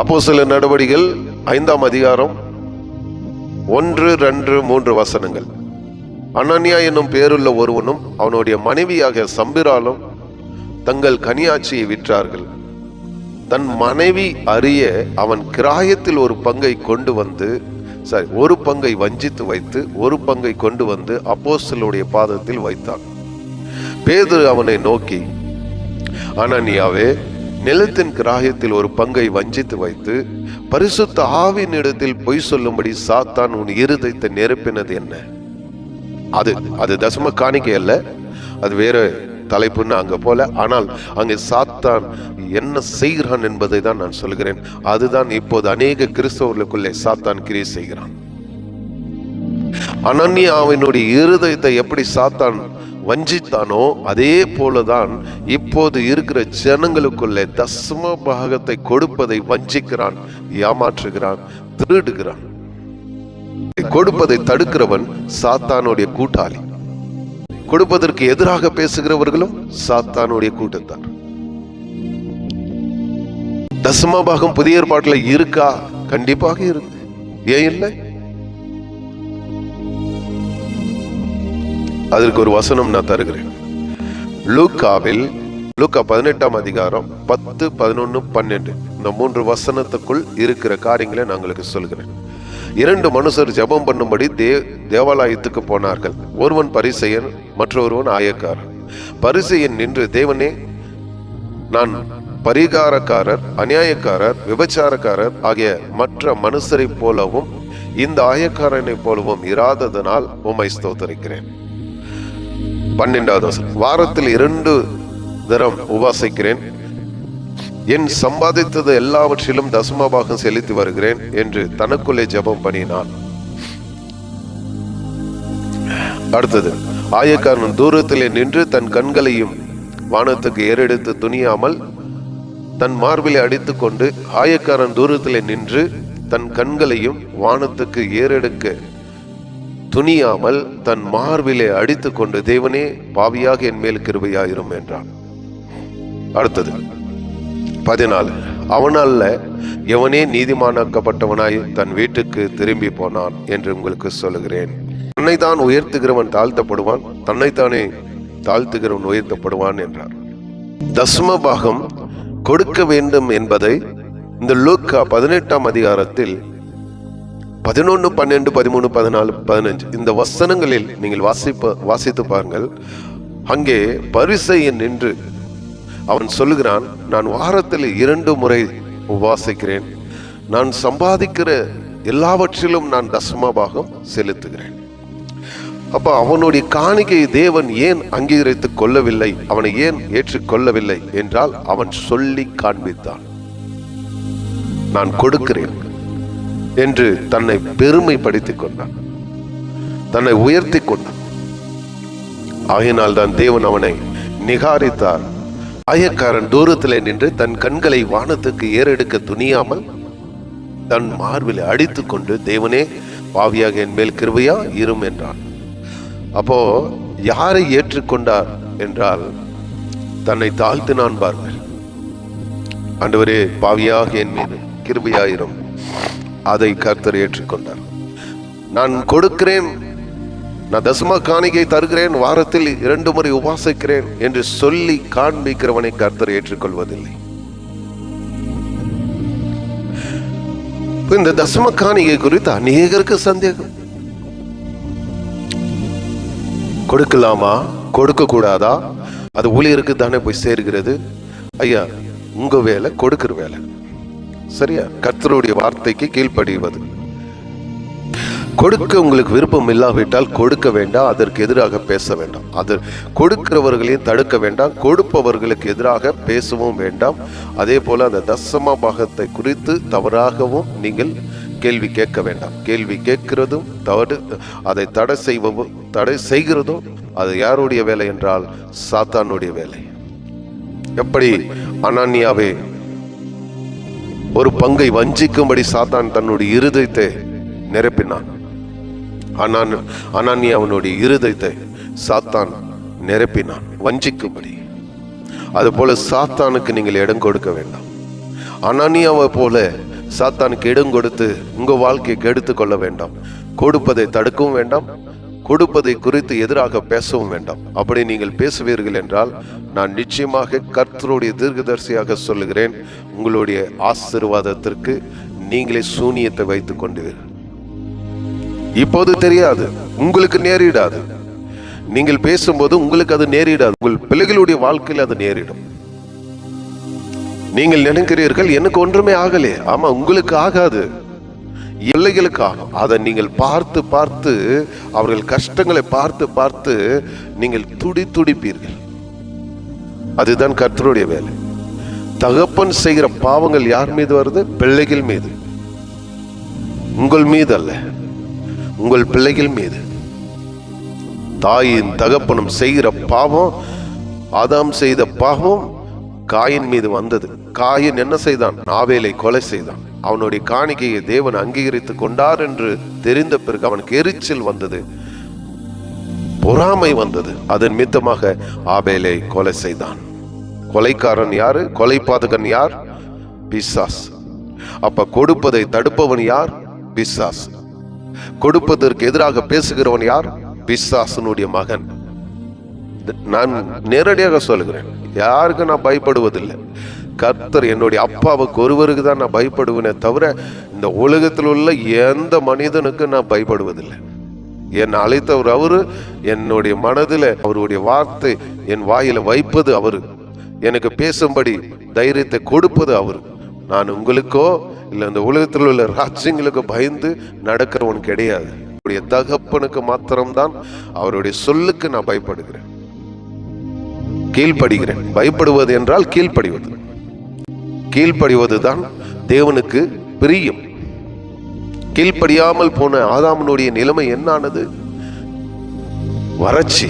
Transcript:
அப்போ சில நடவடிகள் ஐந்தாம் அதிகாரம் ஒன்று ரெண்டு மூன்று வசனங்கள். அனன்யா என்னும் பேருள்ள ஒருவனும் அவனுடைய மனைவியாக சம்பிராலும் தங்கள் கனியாட்சியை விற்றார்கள். தன் மனைவி அறிய அவன் கிராயத்தில் ஒரு பங்கை கொண்டு வந்து சரி ஒரு பங்கை வஞ்சித்து வைத்து ஒரு பங்கை கொண்டு வந்து அப்போஸ்தலுடைய பாதத்தில் வைத்தான். பேதுரு அவனை நோக்கி அனன்யாவே நிலத்தின் கிராயத்தில் ஒரு பங்கை வஞ்சித்து வைத்து பரிசுத்த ஆவின் இடத்தில் பொய் சொல்லும்படி சாத்தான் உன் இருதயத்தை நெருப்பினது என்ன? அது அது தசம காணிக்கை அல்ல. அது வேற தலைப்புன்னு அங்க போல. ஆனால் அங்கே சாத்தான் என்ன செய்கிறான் என்பதை தான் நான் சொல்கிறேன். அதுதான் இப்போது அநேக கிறிஸ்தவர்களுக்குள்ளே சாத்தான் கிரியை செய்கிறான். அனன்யாவினுடைய இருதயத்தை எப்படி சாத்தான் வஞ்சித்தானோ? அதே போலதான் இப்போது இருக்கிற ஜனங்களுக்குள்ளே தசம பாகத்தை கொடுப்பதை வஞ்சிக்கிறான் ஏமாற்றுகிறான் திருடுகிறான். கொடுப்பதை தடுக்கிறவன் சாத்தானுடைய கூட்டாளி. கொடுப்பதற்கு எதிராக பேசுகிறவர்களும் சாத்தானுடைய கூட்டத்தார். தசம பாகம் புதிய ஏற்பாட்டில் இருக்கா? கண்டிப்பாக இருக்கு. ஏன் இல்லை? அதற்கு ஒரு வசனம் நான் தருகிறேன். லூக்காவில் லூக்கா பதினெட்டாம் அதிகாரம் பத்து பதினொன்று பன்னெண்டு. இந்த மூன்று வசனத்துக்குள் இருக்கிற காரியங்களை நான் உங்களுக்கு சொல்கிறேன். இரண்டு மனுஷர் ஜெபம் பண்ணும்படி தே தேவாலயத்துக்கு போனார்கள். ஒருவன் பரிசெயன் மற்றொருவன் ஆயக்காரன். பரிசெயன் நின்று தேவனே நான் பரிகாரக்காரர் அநியாயக்காரர் விபச்சாரக்காரர் ஆகிய மற்ற மனுஷரைப் போலவும் இந்த ஆயக்காரனைப் போலவும் இராததனால் உமை ஸ்தோத்தரிக்கிறேன். பன்னெண்டாவது வசனம். வாரத்தில் இரண்டு தரம் உபாசிக்கிறேன் என் சம்பாதித்தது எல்லாவற்றிலும் தசமபாகம் செலுத்தி வருகிறேன் என்று தனக்குள்ளே ஜெபம் பண்ணினான் அடுத்தது ஆயக்காரன் தூரத்திலே நின்று தன் கண்களையும் வானத்துக்கு ஏறெடுத்து துணியாமல் தன் மார்பிலை அடித்துக்கொண்டு ஆயக்காரன் தூரத்திலே நின்று தன் கண்களையும் வானத்துக்கு ஏறெடுக்க துணியாமல் தன் மார்பிலே அடித்துக்கொண்டு தேவனே பாவியாக என் மேல் கிருபையாயிரும் என்றான். அடுத்தது பதினாலு அவனல்ல எவனே நீதிமானாக்கப்பட்டவனாய் தன் வீட்டுக்கு திரும்பி போனான் என்று உங்களுக்கு சொல்லுகிறேன். தான் உயர்த்துகிறவன் தாழ்த்தப்படுவான் தன்னைத்தானே தாழ்த்துகிறவன் உயர்த்தப்படுவான் என்றார். தஸ்ம பாகம் கொடுக்க வேண்டும் என்பதை இந்த லூக்கா பதினெட்டாம் அதிகாரத்தில் பதினொன்று பன்னெண்டு பதிமூணு பதினாலு பதினஞ்சு. இந்த வசனங்களில் நீங்கள் வாசிப்ப வாசித்து பாருங்கள். அங்கே பரிசையன் நின்று அவன் சொல்லுகிறான் நான் வாரத்தில் இரண்டு முறை உபாசிக்கிறேன். நான் சம்பாதிக்கிற எல்லாவற்றிலும் நான் தசமபாகம் செலுத்துகிறேன். அப்போ அவனுடைய காணிக்கை தேவன் ஏன் அங்கீகரித்துக் கொள்ளவில்லை? அவனை ஏன் ஏற்றுக்கொள்ளவில்லை? என்றால் அவன் சொல்லி காண்பித்தான். நான் கொடுக்கிறேன். என்று தன்னை பெருமைப்படுத்திக் கொண்டான். தன்னை உயர்த்தி கொண்டான். ஆகினால் தான் தேவன் அவனை நிகாரித்தார். ஆயக்காரன் தூரத்திலே நின்று தன் கண்களை வானத்துக்கு ஏறெடுக்க துணியாமல் தன் மார்பில் அடித்துக் கொண்டு தேவனே பாவியாக என் மேல் கிருபையா? இரும் என்றான். அப்போ யாரை ஏற்றுக்கொண்டார் என்றால் தன்னை தாழ்த்தினான் பாருங்கள். ஆண்டவரே பாவியாக என் மீது கிருபையாயிரும் அதை கர்த்தர் ஏற்றுக்கொண்டார். நான் கொடுக்கிறேன் நான் தசம காணிக்கை தருகிறேன் வாரத்தில் இரண்டு முறை உபாசிக்கிறேன் என்று சொல்லி காண்பிக்கிறவனை கர்த்தர் ஏற்றுக்கொள்வதில்லை. இந்த தசம காணிக்கை குறித்து அநேகருக்கு சந்தேகம். கொடுக்கலாமா? கொடுக்க கூடாதா அது ஊழியருக்கு தானே போய் சேர்கிறது. ஐயா உங்க வேலை கொடுக்கிற வேலை. சரியா? கர்த்தருடைய வார்த்தைக்கு கீழ்ப்படிவது. கொடுக்க உங்களுக்கு விருப்பம் இல்லாவிட்டால் கொடுக்க வேண்டாம் அதற்கு எதிராக பேச வேண்டாம். அது கொடுக்கிறவர்களையும் தடுக்க வேண்டாம் கொடுப்பவர்களுக்கு எதிராக பேசவும் வேண்டாம். அதே போல அந்த தசம பாகத்தை குறித்து தவறாகவும் நீங்கள் கேள்வி கேட்க வேண்டாம். கேள்வி கேட்கிறதும் தவறு அதை தடை செய்வதும் தடை செய்கிறதும் அது யாருடைய வேலை என்றால் சாத்தானுடைய வேலை. எப்படி? அனான்யாவே ஒரு பங்கை வஞ்சிக்கும்படி சாத்தான் தன்னுடைய இருதயத்தை நிரப்பினான். அனான் அனானி அவனுடைய இருதயத்தை சாத்தான் நிரப்பினான் வஞ்சிக்கும்படி. அதுபோல சாத்தானுக்கு நீங்கள் இடம் கொடுக்க வேண்டாம். அனானியாவை போல சாத்தானுக்கு இடம் கொடுத்து உங்க வாழ்க்கையை கெடுத்து கொள்ள வேண்டாம். கொடுப்பதை தடுக்கவும் வேண்டாம். கொடுப்பதை குறித்து எதிராக பேசவும் வேண்டாம். அப்படி நீங்கள் பேசுவீர்கள் என்றால் நான் நிச்சயமாக கர்த்தருடைய தீர்க்கதரிசியாக சொல்லுகிறேன் உங்களுடைய ஆசீர்வாதத்திற்கு நீங்களே சூனியத்தை வைத்துக் கொண்டீர்கள். இப்போது தெரியாது உங்களுக்கு நேரிடாது. நீங்கள் பேசும்போது உங்களுக்கு அது நேரிடாது உங்கள் பிள்ளைகளுடைய வாழ்க்கையில் அது நேரிடும். நீங்கள் நினைக்கிறீர்கள் எனக்கு ஒன்றுமே ஆகலே. ஆமா உங்களுக்கு ஆகாது. எல்லைகளுக்காகும் ஆகும் அதை நீங்கள் பார்த்து பார்த்து அவர்கள் கஷ்டங்களை பார்த்து பார்த்து நீங்கள் துடி துடிப்பீர்கள். அதுதான் கர்த்தருடைய வேலை. தகப்பன் செய்கிற பாவங்கள் யார் மீது வருது? பிள்ளைகள் மீது. உங்கள் மீது அல்ல. உங்கள் பிள்ளைகள் மீது. தாயின் தகப்பனும் செய்கிற பாவம் ஆதாம் செய்த பாவம் காயின் மீது வந்தது. காயின் என்ன செய்தான்? நாவேலை கொலை செய்தான். அவனுடைய காணிக்கையை தேவன் அங்கீகரித்து கொண்டார் என்று தெரிந்த பிறகு அவனுக்கு எரிச்சல் வந்தது. பொறாமை வந்தது. அதன் மித்தமாக ஆபேலை கொலை செய்தான். கொலைக்காரன் யாரு? கொலைபாதகன் யார்? பிசாஸ். அப்ப கொடுப்பதை தடுப்பவன் யார்? பிசாஸ். கொடுப்பதற்கு எதிராக பேசுகிறவன் யார்? பிசாசனுடைய மகன். நான் நேரடியாக சொல்லுகிறேன். யாருக்கு நான் பயப்படுவதில்லை. கர்த்தர் என்னுடைய அப்பாவுக்கு ஒருவருக்கு தான் நான் பயப்படுவேனே தவிர இந்த உலகத்தில் உள்ள எந்த மனிதனுக்கு நான் பயப்படுவதில்லை. என்னை அழைத்தவர் அவரு என்னுடைய மனதில் அவருடைய வார்த்தை என் வாயில வைப்பது அவரு. எனக்கு பேசும்படி தைரியத்தை கொடுப்பது அவரு. நான் உங்களுக்கோ இல்லை இந்த உலகத்தில் உள்ள ராஜ்யங்களுக்கோ பயந்து நடக்கிறவன் கிடையாது. அவருடைய தகப்பனுக்கு மாத்திரம்தான் அவருடைய சொல்லுக்கு நான் பயப்படுகிறேன். கீழ்ப்படுகிறேன். பயப்படுவது என்றால் கீழ்ப்படிவது. கீழ்ப்படிவதுதான் தேவனுக்கு பிரியம். கீழ்ப்படியாமல் போன ஆதாமனுடைய நிலைமை என்னானது? வறட்சி.